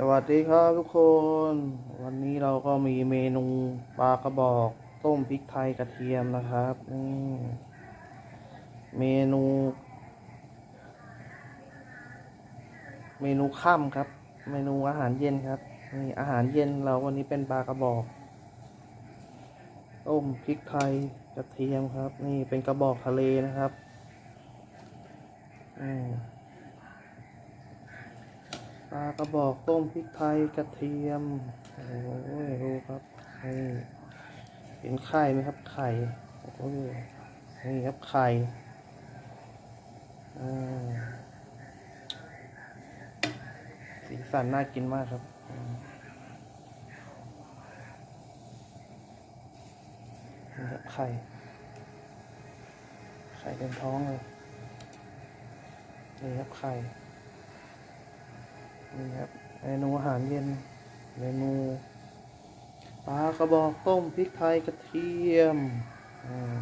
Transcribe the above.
สวัสดีครับทุกคน วันนี้เราก็มีเมนูปลากระบอกต้มพริกไทยกระเทียมนะครับนี่เมนู เมนูค่ำครับ เมนูอาหารเย็นครับนี่อาหารเย็นเราวันนี้เป็นปลากระบอกต้มพริกไทยกระเทียมครับ นี่เป็นกระบอกทะเลนะครับอืม ปลากระบอกต้มพริกไทยกระเทียม โอ้ยดูครับนี่เห็นไข่ไหมครับ ไข่โอ้ยนี่ครับไข่สีสันน่ากินมากครับนี่ครับไข่ ไข่เต็มท้องเลยนี่ครับไข่ นี่ครับเมนูอาหารเย็น เมนูปลากระบอกต้มพริกไทยกระเทียมอ่า